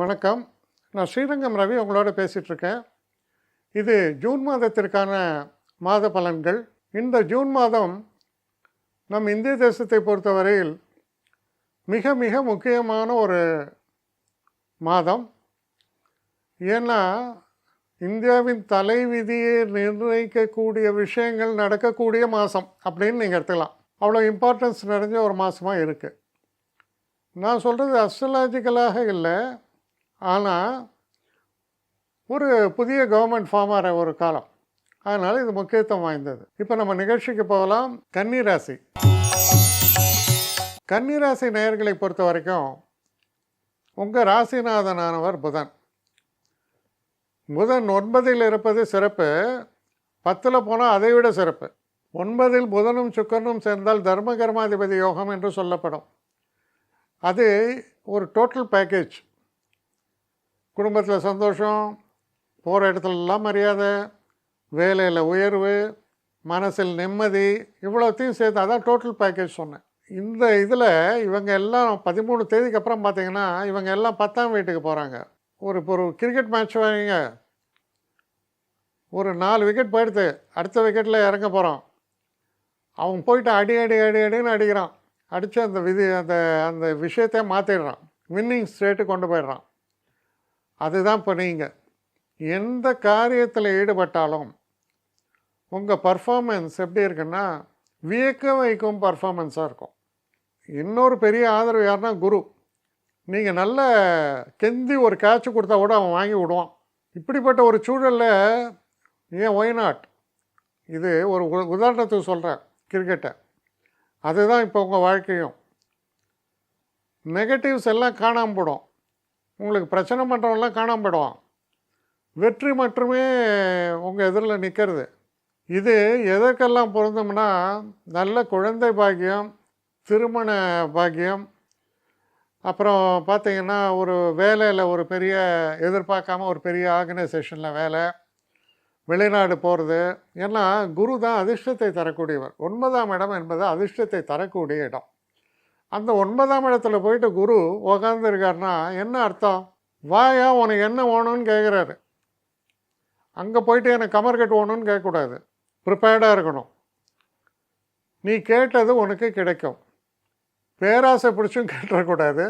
வணக்கம். நான் ஸ்ரீரங்கம் ரவி உங்களோட பேசிகிட்ருக்கேன். இது ஜூன் மாதத்திற்கான மாத பலன்கள். இந்த ஜூன் மாதம் நம் இந்திய தேசத்தை பொறுத்தவரையில் மிக மிக முக்கியமான ஒரு மாதம். ஏன்னா இந்தியாவின் தலைவிதியை நிர்ணயிக்கக்கூடிய விஷயங்கள் நடக்கக்கூடிய மாதம் அப்படின்னு நீங்கள் எடுத்துக்கலாம். அவ்வளோ இம்பார்ட்டன்ஸ் நிறைஞ்ச ஒரு மாதமாக இருக்குது நான் சொல்கிறது அஸ்ட்ரலாஜிக்கலாக இல்லை. ஆனால் ஒரு புதிய கவர்மெண்ட் ஃபார்ம் ஆகிற ஒரு காலம். அதனால் இது முக்கியத்துவம் வாய்ந்தது. இப்போ நம்ம நிகழ்ச்சிக்கு போகலாம். கன்னிராசி. கன்னிராசி நேயர்களை பொறுத்த வரைக்கும் உங்கள் ராசிநாதனானவர் புதன். புதன் ஒன்பதில் இருப்பது சிறப்பு. பத்தில் போனால் அதை விட சிறப்பு. ஒன்பதில் புதனும் சுக்கரனும் சேர்ந்தால் தர்ம கர்மாதிபதி யோகம் என்று சொல்லப்படும். அது ஒரு டோட்டல் பேக்கேஜ் குடும்பத்தில் சந்தோஷம் போகிற இடத்துலலாம் மரியாதை வேலையில் உயர்வு மனசில் நிம்மதி இவ்வளோத்தையும் சேர்த்து அதான் டோட்டல் பேக்கேஜ் சொன்னேன். இந்த இதில் இவங்க எல்லாம் பதிமூணு தேதிக்கு அப்புறம் பார்த்தீங்கன்னா இவங்க எல்லாம் பத்தாம் வீட்டுக்கு போகிறாங்க ஒரு இப்போ ஒரு கிரிக்கெட் மேட்ச் வரீங்க ஒரு நாலு விக்கெட் போயிடுது. அடுத்த விக்கெட்டில் இறங்க போகிறோம் அவன் போயிட்டு அடி அடி அடி அடின்னு அடிக்கிறான். அடித்து அந்த விதி அந்த அந்த விஷயத்தையே மாற்றிடுறான் வின்னிங் ஸ்டேட்டு கொண்டு போயிடுறான். அதுதான் இப்போ நீங்கள் எந்த காரியத்தில் ஈடுபட்டாலும் உங்கள் பர்ஃபார்மன்ஸ் எப்படி இருக்குன்னா வியக்க வைக்கும் பர்ஃபார்மன்ஸாக இருக்கும். இன்னொரு பெரிய ஆதரவு யாருன்னா குரு. நீங்கள் நல்ல கெந்தி ஒரு கேட்ச் கொடுத்தா கூட அவன் வாங்கி விடுவான். இப்படிப்பட்ட ஒரு சூழலில் ஏன் ஒய் நாட் இது ஒரு உ- உதாரணத்துக்கு சொல்கிறேன் கிரிக்கெட்டை அதுதான் இப்போ உங்கள் வாழ்க்கையும். நெகட்டிவ்ஸ் எல்லாம் காணாமல் போடும் உங்களுக்கு பிரச்சனை பண்ணுறவங்களாம் காணாம போயிடுவான். வெற்றி மட்டுமே உங்கள் எதிரில் நிற்கிறது இது எதற்கெல்லாம் பொருந்தோம்னா நல்ல குழந்தை பாக்கியம் திருமண பாக்கியம் அப்புறம் பார்த்தீங்கன்னா ஒரு வேலையில் ஒரு பெரிய எதிர்பார்க்காம ஒரு பெரிய ஆர்கனைசேஷனில் வேலை வெளிநாடு போகிறது ஏன்னா குரு தான் அதிர்ஷ்டத்தை தரக்கூடியவர். ஒன்பதாம் இடம் என்பது அதிர்ஷ்டத்தை தரக்கூடிய இடம். அந்த ஒன்பதாம் இடத்துல போயிட்டு குரு உக்காந்துருக்காருனா என்ன அர்த்தம்? வாயா உனக்கு என்ன வேணும்னு கேட்குறாரு அங்கே போயிட்டு எனக்கு கமர் கட்டு வேணும்னு கேட்கக்கூடாது ப்ரிப்பேர்டாக இருக்கணும். நீ கேட்டது உனக்கு கிடைக்கும். பேராசை பிடிச்சும் கேட்டுறக்கூடாது.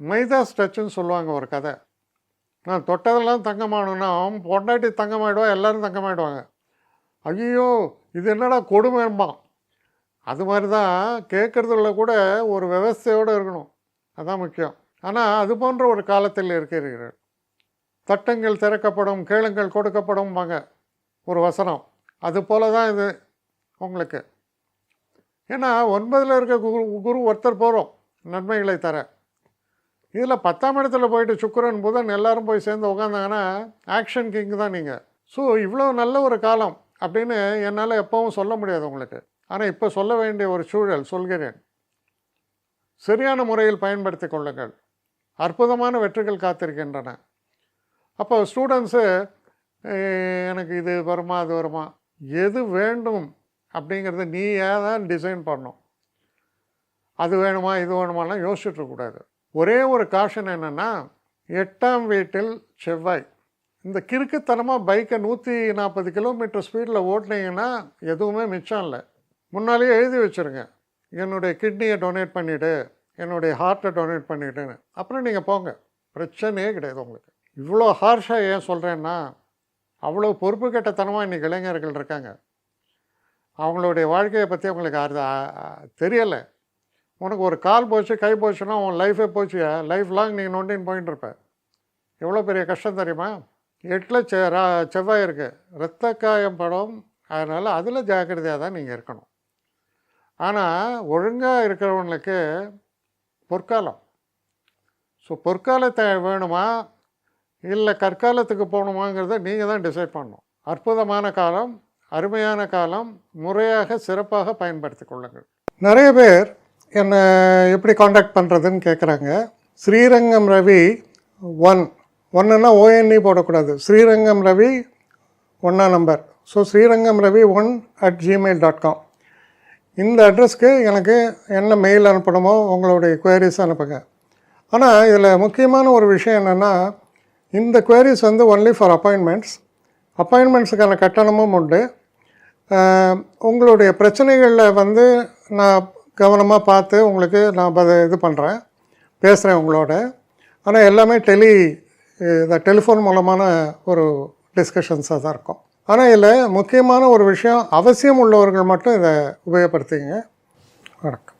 மைதாஸ் டச்சுன்னு சொல்லுவாங்க ஒரு கதை. நான் தொட்டதெல்லாம் தங்கமானோன்னா அவன் பொண்டாட்டி தங்கமாயிடுவா எல்லோரும் தங்கமாயிடுவாங்க. ஐயோ இது என்னடா கொடுமைம்பான் அது மாதிரி தான் கேட்குறதுல கூட ஒரு விவசாயோடு இருக்கணும். அதுதான் முக்கியம். ஆனால் அது போன்ற ஒரு காலத்தில் இருக்கிறீர்கள். தட்டங்கள் திறக்கப்படும் கேளுங்கள் கொடுக்கப்படும் வாங்க ஒரு வசனம். அது போல தான் இது உங்களுக்கு. ஏன்னா ஒன்பதில் இருக்க குரு குரு ஒருத்தர் போகிறோம் நன்மைகளை தர. இதில் பத்தாம் இடத்துல போயிட்டு சுக்கரன் புதன் எல்லாரும் போய் சேர்ந்து உட்காந்தாங்கன்னா ஆக்ஷன் கிங் தான் நீங்கள் ஸோ இவ்வளோ நல்ல ஒரு காலம் அப்படின்னு என்னால் எப்பவும் சொல்ல முடியாது உங்களுக்கு. ஆனால் இப்போ சொல்ல வேண்டிய ஒரு சூழல் சொல்கிறேன். சரியான முறையில் பயன்படுத்தி கொள்ளுங்கள். அற்புதமான வெற்றிகள் காத்திருக்கின்றன. அப்போ ஸ்டூடெண்ட்ஸு எனக்கு இது வருமா அது வருமா? எது வேண்டும் அப்படிங்கிறத நீ தான் டிசைன் பண்ணும் அது வேணுமா இது வேணுமாலாம் யோசிச்சுட்ருக்கூடாது இருக்கக்கூடாது ஒரே ஒரு காஷன் என்னென்னா எட்டாம் வீட்டில் செவ்வாய். இந்த கிறுக்குத்தனமாக பைக்கை நூற்றி நாற்பது கிலோமீட்டர் ஸ்பீடில் ஓட்டினீங்கன்னா எதுவுமே மிச்சம் இல்லை. முன்னாலேயே எழுதி வச்சுருங்க. என்னுடைய கிட்னியை டொனேட் பண்ணிவிடு என்னுடைய ஹார்ட்டை டொனேட் பண்ணிவிடுன்னு அப்புறம் நீங்கள் போங்க. பிரச்சனையே கிடையாது உங்களுக்கு. இவ்வளோ ஹார்ஷாக ஏன் சொல்கிறேன்னா அவ்வளோ பொறுப்பு கெட்டத்தனமாக இன்றைக்கி இளைஞர்கள் இருக்காங்க. அவங்களுடைய வாழ்க்கையை பற்றி அவங்களுக்கு அது தெரியலை. உனக்கு ஒரு கால் போச்சு கை போச்சுன்னா உன் லைஃபே போச்சு. லைஃப் லாங் நீங்கள் நோண்டின்னு போயின்னு இருப்பேன் எவ்வளோ பெரிய கஷ்டம் தெரியுமா? எட்டில் செ செவ்வாய் இருக்குது இரத்த காயம் படம். அதனால் அதில் ஜாக்கிரதையாக தான் நீங்கள் இருக்கணும். ஆனால் ஒழுங்காக இருக்கிறவங்களுக்கு பொற்காலம். ஸோ பொற்காலத்தை வேணுமா? இல்லை கற்காலத்துக்கு போகணுமாங்கிறத நீங்கள் தான் டிசைட் பண்ணணும். அற்புதமான காலம் அருமையான காலம் முறையாக சிறப்பாக பயன்படுத்தி கொள்ளுங்கள். நிறைய பேர் என்னை எப்படி காண்டாக்ட் பண்ணுறதுன்னு கேட்குறாங்க ஸ்ரீரங்கம் ரவி ஒன் ஒன்றுன்னா ஓஎன்இ போடக்கூடாது. ஸ்ரீரங்கம் ரவி ஒன்றா number so Srirangam Ravi one at Gmail dot com இந்த அட்ரஸ்க்கு எனக்கு என்ன மெயில் அனுப்பணுமோ உங்களுடைய குயரிஸ் அனுப்புங்க. ஆனால் இதில் முக்கியமான ஒரு விஷயம் என்னென்னா இந்த queries வந்து ஒன்லி ஃபார் அப்பாயின்மெண்ட்ஸ் அப்பாயின்மெண்ட்ஸுக்கான கட்டணமும் உண்டு. உங்களுடைய பிரச்சனைகளில் வந்து நான் கவனமாக பார்த்து உங்களுக்கு நான் பத இது பண்ணுறேன் பேசுகிறேன் உங்களோட. ஆனால் எல்லாமே டெலி இந்த டெலிஃபோன் மூலமான ஒரு டிஸ்கஷன்ஸாக தான் இருக்கும். ஆனால் இதில் முக்கியமான ஒரு விஷயம் அவசியம் உள்ளவர்கள் மட்டும் இதை உபயோகப்படுத்திங்க வணக்கம்.